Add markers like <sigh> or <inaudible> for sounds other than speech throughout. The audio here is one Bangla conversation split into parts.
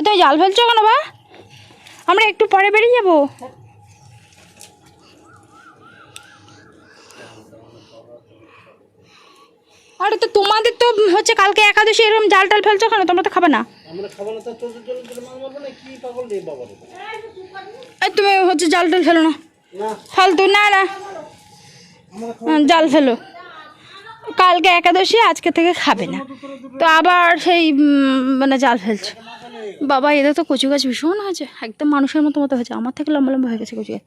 তুমি জাল ফেলছো কেন বা? আমরা একটু পরে বেরিয়ে যাব। আরে তো তোমাদের তো হচ্ছে কালকে একাদশী এরকম জাল টাল ফেলছো কেন? তোমরা তো খাবে না। তুমি হচ্ছে জাল টাল ফেলো না। ফালতু না না। জাল ফেলো। কালকে একাদশী আজকে থেকে খাবে না। তো আবার সেই মানে জাল ফেলছে। বাবা, এদের তো কচু গাছ ভীষণ হয়েছে, একদম মানুষের মতো মতো হয়েছে, আমার থেকে লম্বা লম্বা হয়ে গেছে কচু গাছ।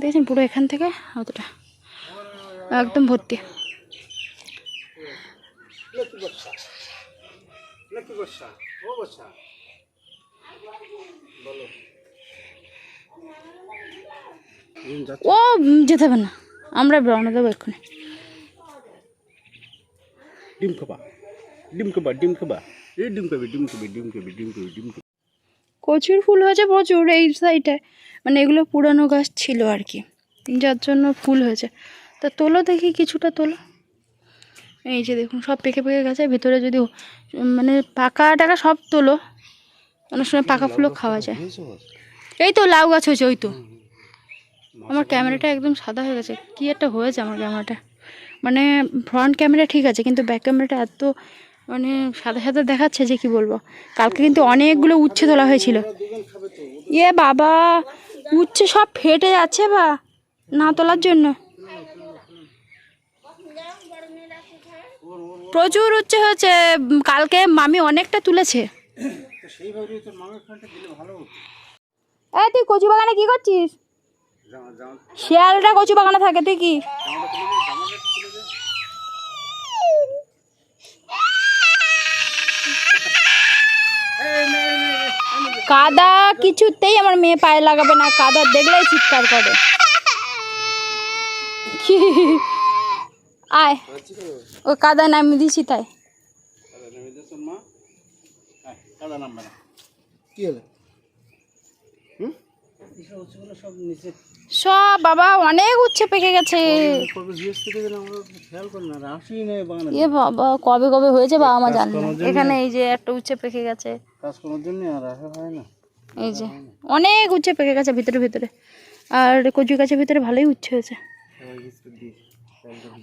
দেখেছেন পুরো এখান থেকে অতটা, একদম ভর্তি। ও, যেতে হবে না, আমরা রওনা দেবো এক্ষুনি। ডিম খাবা ডিম খাবা ডিম খাবা। কচুর ফুল হয়েছে প্রচুর এই সাইডে। মানে এগুলো পুরানো গাছ ছিল আর কি। যার জন্য ফুল হয়েছে। তা তোলো দেখি কিছুটা তোলো। এই যে দেখুন সব পেকে পেকে গেছে। ভেতরে যদি মানে পাকা টাকা সব তোলো। অনেক সময় পাকা ফুলও খাওয়া যায়। এই তো লাউ গাছ হয়েছে ওই তো। আমার ক্যামেরাটা একদম সাদা হয়ে গেছে। কী একটা হয়েছে আমার ক্যামেরাটা। মানে ফ্রন্ট ক্যামেরা ঠিক আছে কিন্তু ব্যাক ক্যামেরাটা এত মানে সাদা সাদা দেখাচ্ছে যে কি বলব। কালকে কিন্তু অনেকগুলো উচ্ছে তোলা হয়েছিল। ইয়ে বাবা, উচ্ছে সব ফেটে যাচ্ছে বা না তোলার জন্য। প্রচুর উচ্ছে হয়েছে। কালকে মামি অনেকটা তুলেছে। এই তুই কি করছিস? শিয়ালটা কচু বাগানে থাকে, তুই কি জামাটা তুলে দে জামাটা তুলে দে এই নে নে নে আমি কাদা কিছুতেই আমার মেয়ে পায়ে লাগাবে না কাদা দেখলেই চিৎকার করে। কি? আয়। ও কাদা নামিয়ে দিছি তাই। কাদা নেমে দে তোর মা? আয়, কাদা নামবে না। কি হলো? হুম এসব হচ্ছেগুলো সব বাবা অনেক উচ্ছে পেকে গেছে। এ বাবা কবে কবে হয়েছে বাবা মা জানে এখানে এই যে একটা উচ্ছে পেকে গেছে। এই যে অনেক উচ্ছে পেকে গেছে ভিতরে ভিতরে। আর কচু গাছের ভিতরে ভালোই উচ্ছে হয়েছে।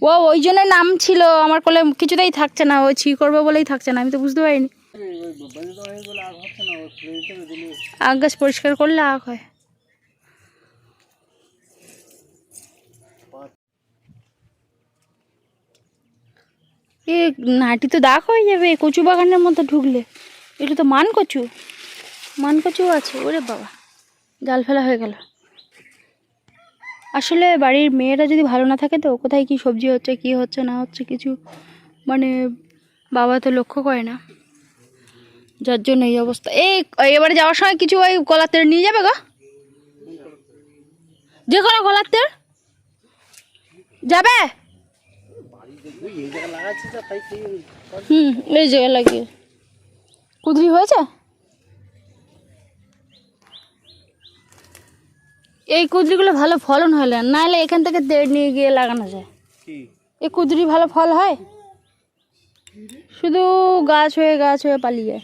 ও ওই জন্য নাম ছিল। আমার কোলে কিছুতেই থাকছে না। ওই ছি করবে বলেই থাকছে না। আমি তো বুঝতে পারিনি। আগ গাছ পরিষ্কার করলে আগ হয়। এ নাটি তো দাগ হয়ে যাবে, কচু বাগানের মধ্যে ঢুকলে। এটা তো মান কচু। মান কচু আছে, ওরে বাবা। জাল ফেলা হয়ে গেল। আসলে বাড়ির মেয়েরা যদি ভালো না থাকে তো কোথায় কি সবজি হচ্ছে, কি হচ্ছে, না হচ্ছে কিছু? মানে বাবা তো লক্ষ্য করে না। যার জন্য এই অবস্থা। এই এবারে যাওয়ার সময় কিছু ওই কলার তেল নিয়ে যাবে গো? যে কোনো কলার তেল? যাবে এই জায়গা লাগাচ্ছি তো তাই কি হুম এই জায়গায় লাগিয়ে। কুদরি হয়েছে? এই কুদরিগুলো ভালো ফলন হলে নাহলে এখান থেকে দেড় নিয়ে গিয়ে লাগানো যায়। এই কুদরি ভালো ফল হয়? শুধু গাছ হয়ে গাছ হয়ে পালিয়ে যায়।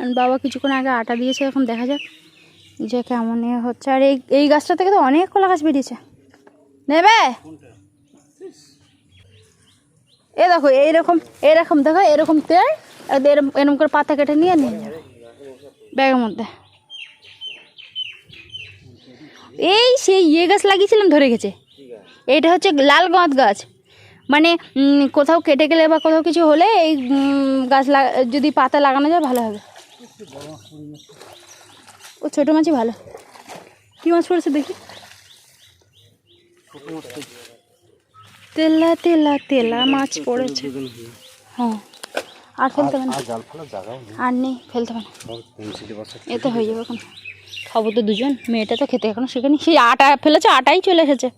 আর বাবা কিছুক্ষণ আগে আটা দিয়েছে এখন দেখা যাক যে কেমন এ হচ্ছে। আর এই এই গাছটা থেকে তো অনেক কলা গাছ বেরিয়েছে। নেবে? এ দেখো, এইরকম এরকম দেখো, এরকম তেল আর এরম এরকম করে পাতা কেটে নিয়ে নিয়ে যাবে ব্যাগের মধ্যে। এই সেই ইয়ে গাছ লাগিয়েছিলাম, ধরে গেছে। এইটা হচ্ছে লাল গাঁত গাছ। মানে কোথাও কেটে গেলে বা কোথাও কিছু হলে এই গাছ যদি পাতা লাগানো যায়, ভালো হবে। ও, ছোটো মাছই ভালো। কী মাছ পড়েছে দেখি? তেলা তেলা তেলা মাছ পড়েছে। হ্যাঁ। আর ফেলতে না। আর নেই। ফেলতে বসে এতে হয়ে যাবে এখন। খাব তো দুজন মেয়েটা তো খেতে এখনও শেখেনি। সেই আটা ফেলেছে আটাই চলে এসেছে।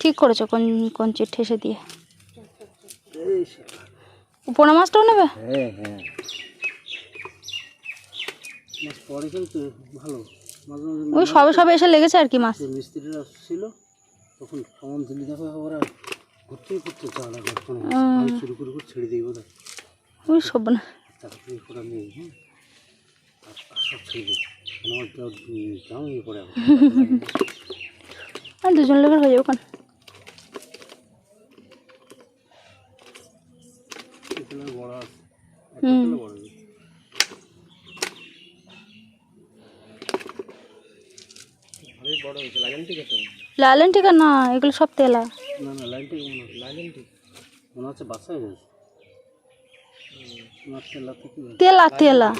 ঠিক করেছ কোন কোন চিট ঠেসে দিয়ে। পোনা মাছটাও নেবে? হ্যাঁ হ্যাঁ। মাছ পরে কিন্তু ভালো। ওই সবে সবে এসে লেগেছে আর কি মাছ। মিস্ত্রিরা ছিল তখন সমান দিলি দেখো ওরা ঘুরতেই করতে চাওয়া লাগে শুরু করে করে ছেড়ে দিই বোধ ওই সব না। চাকরি করে নেই হ্যাঁ। আর সব ছেলে আমার তো ইয়ে করে আর দুজন লোকের হয়ে যাবে ওখানে বড় আছে। হুম এখানে বড় আছে। ভালোই বড় হয়েছে লাগান ঠিক আছে লালেন টিকা না এগুলো সব তেলা। না না মনে হচ্ছে লাইন ঠিক মনে হচ্ছে বাচ্চা হয়ে গেছে। তেলা তেলা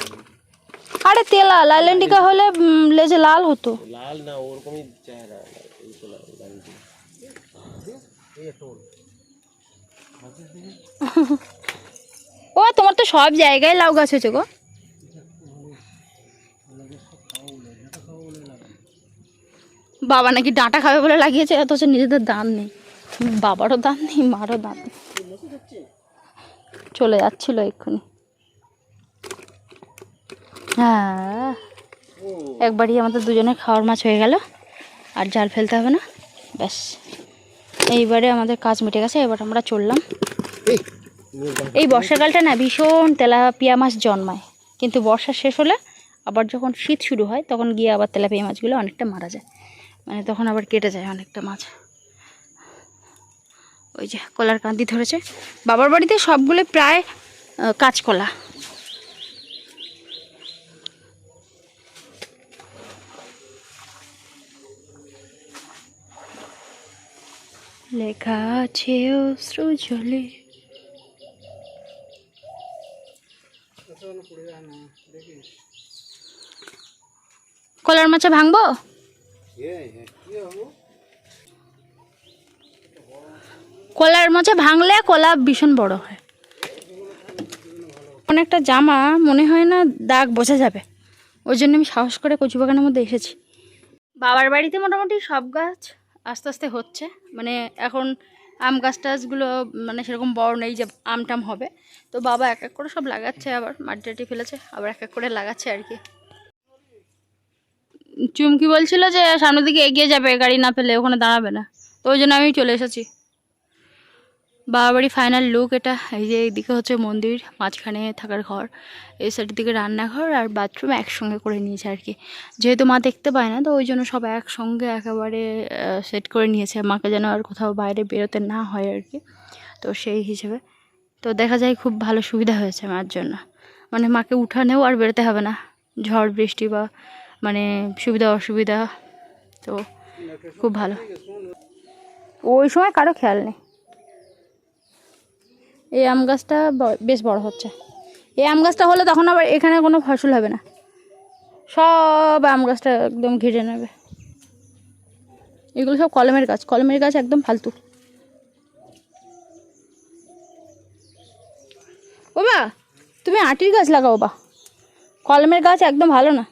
আরে তেলা লালেন টিকা হলে লেজে লাল হতো। লাল না ওরকমই চেহারা এই তো একটা বড় ও তোমার তো সব জায়গায় লাউ গাছ হয়েছে গো। বাবা নাকি ডাঁটা খাবে বলে লাগিয়েছে, অথচ নিজেদের দান নেই। বাবারও দান নেই, মারও দান নেই। চলে যাচ্ছিল এক্ষুনি। হ্যাঁ একবারই আমাদের দুজনের খাওয়ার মাছ হয়ে গেল, আর জাল ফেলতে হবে না। ব্যাস, এইবারে আমাদের কাজ মিটে গেছে, এবার আমরা চললাম। এই বর্ষাকালটা না ভীষণ তেলাপিয়া মাছ জন্মায়, কিন্তু বর্ষা শেষ হলে আবার যখন শীত শুরু হয়, তখন গিয়ে আবার তেলাপিয়া মাছগুলো অনেকটা মারা যায়। মানে তখন আবার কেটে যায় অনেকটা মাছ। ওই যে কলার কান্দি ধরেছে। বাবার বাড়িতে সবগুলো প্রায় কাঁচকলা। লেখা আছে অশ্রু কলার মাছে ভাঙবো? কলার মাছে ভাঙলে কলা ভীষণ বড় হয়। অনেকটা জামা মনে হয় না দাগ বোঝা যাবে। ওই জন্য আমি সাহস করে কচু বাগানের মধ্যে এসেছি। বাবার বাড়িতে মোটামুটি সব গাছ আস্তে আস্তে হচ্ছে। মানে এখন আম গাছ টাছগুলো মানে সেরকম বড় নেই যে আম টাম হবে। তো বাবা এক এক করে সব লাগাচ্ছে আবার মাটি টাটি ফেলেছে, আবার এক এক করে লাগাচ্ছে আর কি। চুমকি বলছিল যে সামনের দিকে এগিয়ে যাবে, গাড়ি না পেলে ওখানে দাঁড়াবে না। তো ওই জন্য আমি চলে এসেছি। বাবা বাড়ি ফাইনাল লুক এটা, এই যে এইদিকে হচ্ছে মন্দির, মাঝখানে থাকার ঘর, এই সাইডের দিকে রান্নাঘর আর বাথরুম একসঙ্গে করে নিয়েছে আর কি। যেহেতু মা দেখতে পায় না, তো ওই জন্য সব একসঙ্গে একেবারে সেট করে নিয়েছে। মাকে যেন আর কোথাও বাইরে বেরোতে না হয় আর কি। তো সেই হিসেবে। তো দেখা যায় খুব ভালো সুবিধা হয়েছে মার জন্য। মানে মাকে উঠানেও আর বেরোতে হবে না। ঝড়, বৃষ্টি বা মানে সুবিধা অসুবিধা, তো খুব ভালো। ওই সময় কারও খেয়াল নেই। এই আম গাছটা বেশ বড় হচ্ছে। এই আম গাছটা হলে তখন আবার এখানে কোনো ফসল হবে না। সব আম গাছটা একদম ঘিরে নেবে। এগুলো সব কলমের গাছ কলমের গাছ একদম ফালতু। ও বা তুমি আটির গাছ লাগাও বা। কলমের গাছ একদম ভালো না।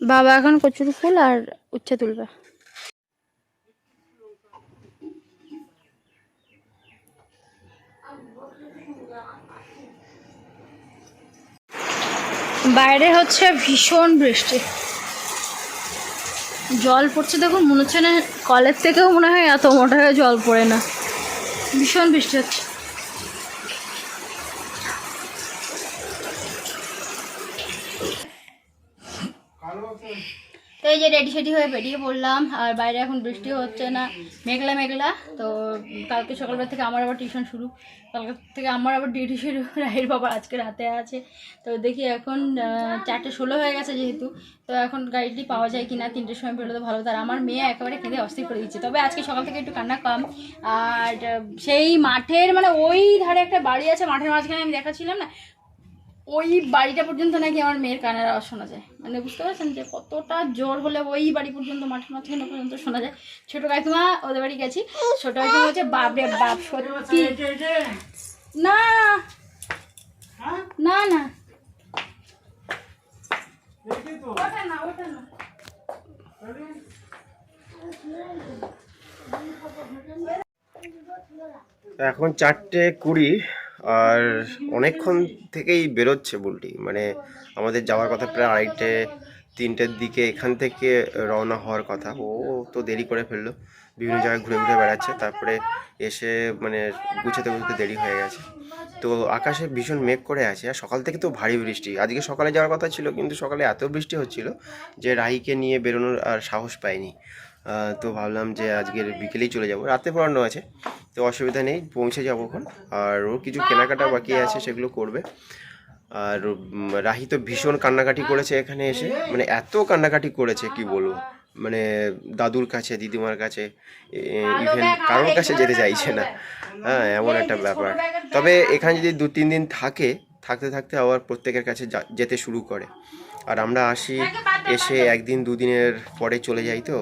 বাবা এখন কচুর ফুল আর উচ্ছে তুলবে। বাইরে হচ্ছে ভীষণ বৃষ্টি। জল পড়ছে দেখুন, মনে হচ্ছে না কলের থেকেও মনে হয় এত মোটা হয়ে জল পড়ে না। ভীষণ বৃষ্টি হচ্ছে তো এই যে রেডি সেডি হয়ে বেরিয়ে পড়লাম, আর বাইরে এখন বৃষ্টি হচ্ছে না। মেঘলা মেঘলা। তো কালকে সকালবেলা থেকে আমার আবার টিউশন শুরু। কালকে থেকে আমার আবার ডিউটি শুরু। রাহির বাবা আজকে রাতে আছে। তো দেখি এখন চারটে ষোলো হয়ে গেছে যেহেতু। তো এখন গাড়িটি পাওয়া যায় কি না তিনটের সময় বেরোতে ভালো। তার আমার মেয়ে একেবারে কেঁদে অস্থির করে দিচ্ছে। তবে আজকে সকাল থেকে একটু কান্না কম। আর সেই মাঠের মানে ওই ধারে একটা বাড়ি আছে, মাঠের মাঝখানে আমি দেখাচ্ছিলাম না ওই বাড়িটা পর্যন্ত নাকি আমার মেয়ের কানের আওয়াজ শোনা যায়। মানে বুঝতে পারছেন যে কতটা জোর হলে ওই বাড়ি পর্যন্ত মাঠের মাঝখানে পর্যন্ত শোনা যায়। ছোট কাকিমা, ওদের বাড়ি গেছি। ছোট কাকিমা বলছে, বাপরে বাপ, সত্যি? না। না না। এখন চারটে কুড়ি। আর অনেকক্ষণ থেকেই বেরোচ্ছে বুলটি। মানে আমাদের যাওয়ার কথা প্রায় আড়াইটে তিনটের দিকে এখান থেকে রওনা হওয়ার কথা। ও তো দেরি করে ফেলল। বিভিন্ন জায়গায় ঘুরে ঘুরে বেড়াচ্ছে। তারপরে এসে মানে গুছোতে গুছোতে দেরি হয়ে গেছে। তো আকাশে ভীষণ মেঘ করে আছে। আর সকাল থেকে তো ভারী বৃষ্টি। আজকে সকালে যাওয়ার কথা ছিল কিন্তু সকালে এত বৃষ্টি হচ্ছিল যে রাহিকে নিয়ে বেরোনোর আর সাহস আহ, তো ভাবলাম যে আজকের বিকেলেই চলে যাব। রাতে পড়ানো আছে, তো অসুবিধা নেই, পৌঁছে যাব ওখান আর ওর কিছু কেনাকাটা বাকি আছে, সেগুলো করবে। আর রাহি তো ভীষণ কান্নাকাটি করেছে এখানে এসে। মানে এত কান্নাকাটি করেছে, কি বলব? মানে দাদুর কাছে, দিদিমার কাছে ইভেন কারোর কাছে যেতে চাইছে না। হ্যাঁ এমন একটা ব্যাপার। তবে এখানে যদি দু, তিন দিন থাকে, থাকতে থাকতে আবার প্রত্যেকের কাছে যেতে শুরু করে। আর আমরা আসি এসে একদিন দুদিনের পরে চলে যাই তো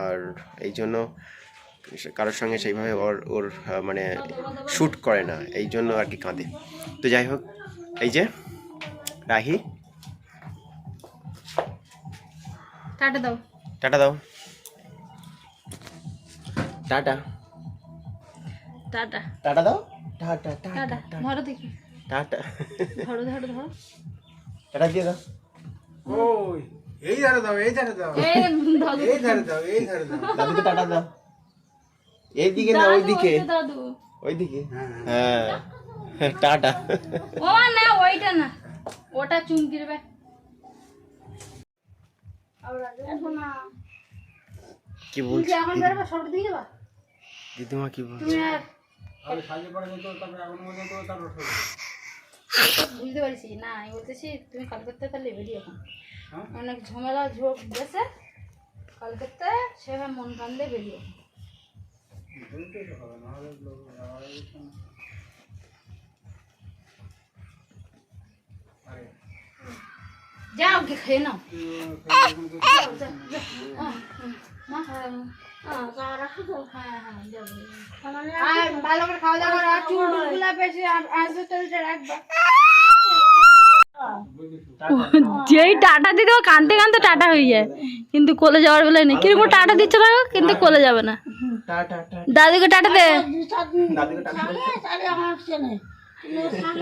আর এই জন্য কারোর সঙ্গে সেইভাবে ওর ওর মানে শ্যুট করে না এই জন্য আর কি কাঁদে। তো যাই হোক এই যে রাহি। টাটা দাও। টাটা দাও। টাটা। টাটা। টাটা দাও। Tata tata. ধরো দেখি। টাটা। ধরো ধরো ধরো। টাটা দিয়ে দাও। ওই। এই ধারে দাও এই ধারে দাও। এই ধারে দাও এই ধারে দাও। দাদুকে টাটা দাও। এইদিকে না ওইদিকে। দাদু। ওইদিকে। হ্যাঁ টাটা। ও না ওইটা না। ওটা চুমকি দেবে কি বলছি? এখন বেরোবা সব দিয়ে যাবা দিদিমা কি বলছে? তুমি আর আমি সাজে পড়ে যেত তারপরে এখন মধ্যে তো তার বুঝতে পারছি। না আমি বলতেছি তুমি কলকাতা তাহলে বেরিয়ে এখন হ্যাঁ? অনেক ঝামেলা ঝোঁক গেছে। কলকাতা সেভাবে মন কান্দে বেরিয়ে যাও গিয়ে খেয়ে নাও। হ্যাঁ হ্যাঁ আর ভালো করে খাওয়া দাওয়া করো আর চুল টুলগুলা বেশি আস্তে আস্তে রাখবা। যেই টাটা দিতে কানতে কানতে টাটা হয়ে যায়। কিন্তু কোলে যাওয়ার বেলায় নেই। কীরকম টাটা দিচ্ছে না? কিন্তু কোলে যাবে না। দাদুকে টাটা দে।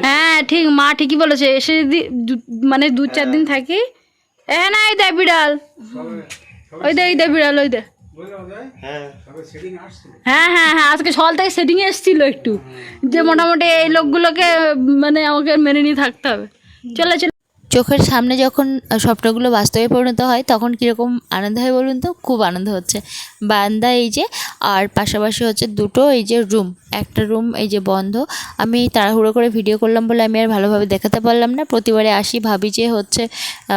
হ্যাঁ ঠিক, মা ঠিকই বলেছে। এসে যদি মানে দু চার দিন থাকি। এ না, এই দে বিড়াল। ওই দে, এই দে বিড়াল, ওই দে। হ্যাঁ হ্যাঁ হ্যাঁ হ্যাঁ আজকে সকাল থেকে সেটিংয়ে এসেছিল একটু। যে মোটামুটি এই লোকগুলোকে মানে আমাকে মেনে নিয়ে থাকতে হবে। চলে চলে। চোখের সামনে যখন স্বপ্নগুলো বাস্তবে পরিণত হয়, তখন কীরকম আনন্দ হয় বলুন তো? খুব আনন্দ হচ্ছে। বান্দা এই যে, আর পাশাপাশি হচ্ছে দুটো এই যে রুম একটা রুম এই যে বন্ধ। আমি তাড়াহুড়ো করে ভিডিও করলাম বলে আমি আর ভালোভাবে দেখাতে পারলাম না। প্রতিবারে আসি, ভাবি যে হচ্ছে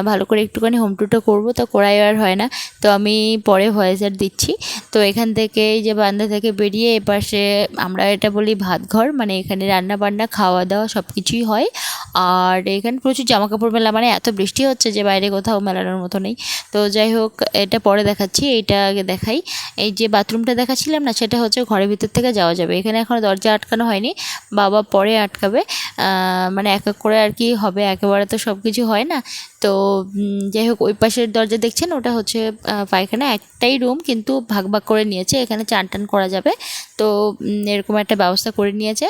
ভালো করে একটুখানি হোম টুটো করব, তো করাই আর হয় না। তো আমি পরে ভয়েসার দিচ্ছি। তো এখান থেকে এই যে বান্দা থেকে বেরিয়ে এপাশে আমরা এটা বলি ভাত ঘর মানে এখানে রান্না বান্না খাওয়া দাওয়া সব কিছুই হয়। আর এখানে প্রচুর জামা কাপড় মেলা মানে এত বৃষ্টি হচ্ছে যে বাইরে কোথাও মেলানোর মতো নেই। তো যাই হোক, এটা পরে দেখাচ্ছি এইটা আগে দেখাই। এই যে বাথরুমটা দেখাচ্ছিলাম না, সেটা হচ্ছে ঘরের ভিতর থেকে যাওয়া যাবে। এখানে এখনও দরজা আটকানো হয়নি, বাবা পরে আটকাবে। মানে এক এক করে আর কি হবে, একেবারে তো সব কিছু হয় না। তো যাই হোক, ওই পাশের দরজা দেখছেন? ওটা হচ্ছে পায়খানা, একটাই রুম, কিন্তু ভাগ ভাগ করে নিয়েছে। এখানে চান টান করা যাবে। তো এরকম একটা ব্যবস্থা করে নিয়েছে।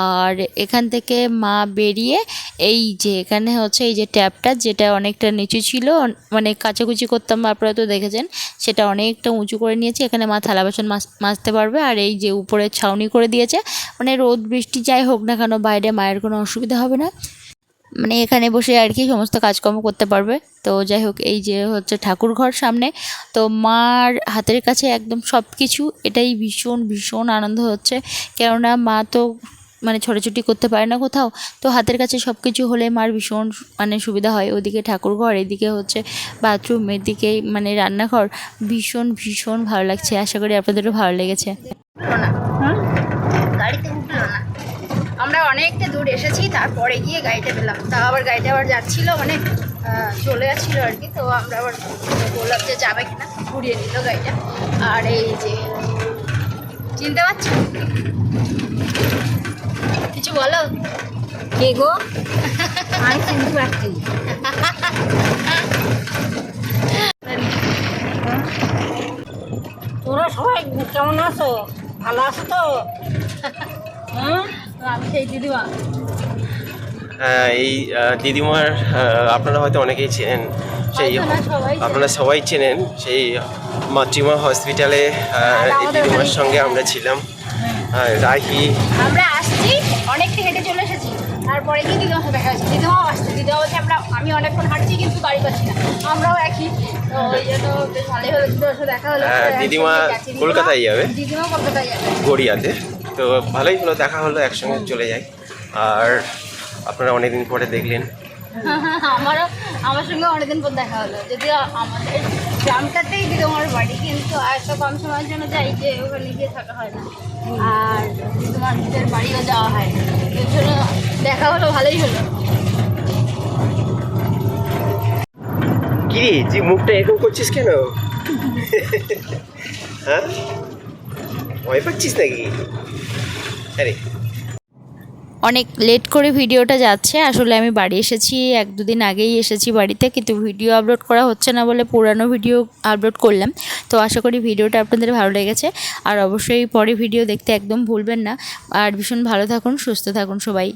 আর এখান থেকে মা বেরিয়ে এই যে এখানে হচ্ছে এই যে ট্যাপটা, যেটা অনেকটা নিচু ছিল মানে কাচাকুচি করতাম আপনারা তো দেখেছেন, সেটা অনেকটা উঁচু করে নিয়েছে। এখানে মা থালা বাসন মাজ- মাজতে পারবে। আর এই যে উপরে ছাউনি করে দিয়েছে মানে রোদ, বৃষ্টি যাই হোক না কেন, বাইরে মায়ের কোনো অসুবিধা হবে না। মানে এখানে বসে আর কি সমস্ত কাজকর্ম করতে পারবে। তো যাই হোক, এই যে হচ্ছে ঠাকুর ঘর সামনে। তো মার হাতের কাছে একদম সব কিছু এটাই ভীষণ ভীষণ আনন্দ হচ্ছে। কেননা মা তো মানে ছোটাছুটি করতে পারে না কোথাও, তো হাতের কাছে সব কিছু হলে মার ভীষণ মানে সুবিধা হয়। ওদিকে ঠাকুর ঘর এদিকে হচ্ছে বাথরুম এদিকে মানে রান্নাঘর। ভীষণ ভীষণ ভালো লাগছে। আশা করি আপনাদেরও ভালো লেগেছে। গাড়িতে আমরা অনেকটা দূর এসেছি, তারপরে গিয়ে গাড়িটা পেলাম। তা আবার গাড়িটা আবার যাচ্ছিল মানে চলে যাচ্ছিল আর কি। তো আমরা আবার বললাম যে যাবে কিনা, ঘুরিয়ে নিল গাড়িটা। আর এই যে, চিনতে পারছ কিছু বলো? কে গো? <laughs> আমি চিনতে পারছি তোরা সবাই কেমন আছো? ভালো আছো তো? হ্যাঁ? আমি সেই দিদিমা। হ্যাঁ এই দিদিমার আপনারা হয়তো অনেকেই চেনেন। সেই। আপনারা সবাই চেনেন। সেই মাতৃমা হসপিটালে দিদিমার সঙ্গে আমরা ছিলাম। রাহি। আমরা আসছি অনেকটা হেঁটে চলে এসেছি। তারপরে কি দিদিমার সাথে দেখা হয়েছে দিদিমাও আসছে। দিদিমা বলছে আমরা আমি অনেকক্ষণ হাঁটছি কিন্তু গাড়ি পাচ্ছি না। আমরাও একই। তো ওই জন্য বেশ ভালোই হলো। দিদিমার সাথে দেখা হলো। হ্যাঁ, দিদিমা দিদিমা- কলকাতায় যাবে। দিদিমা কলকাতায় যাবে। গড়িয়াতে। তো ভালোই হলো দেখা হলো একসঙ্গে চলে যাই। আর আপনারা অনেকদিন পরে দেখলেন। <laughs> আমারও আমার সঙ্গে অনেকদিন পর দেখা হলো। যদিও আমাদের গ্রামটাতেই দিদিমার বাড়ি কিন্তু এত কম সময়ের জন্য যাই যে ওখানে গিয়ে থাকা হয় না। আর তোমার নিজের বাড়িও যাওয়া হয় এর জন্য দেখা হলো ভালোই হলো। কি তুই মুখটা এরকম করছিস কেন? <laughs> হ্যাঁ? ভয় পাচ্ছিস নাকি? আরে অনেক লেট করে ভিডিওটা যাচ্ছে। আসলে আমি বাড়ি এসেছি, এক দুদিন আগেই এসেছি বাড়িতে, কিন্তু ভিডিও আপলোড করা হচ্ছে না বলে পুরানো ভিডিও আপলোড করলাম। তো আশা করি ভিডিওটা আপনাদের ভালো লেগেছে। আর অবশ্যই পরে ভিডিও দেখতে একদম ভুলবেন না। আর ভীষণ ভালো থাকুন, সুস্থ থাকুন সবাই।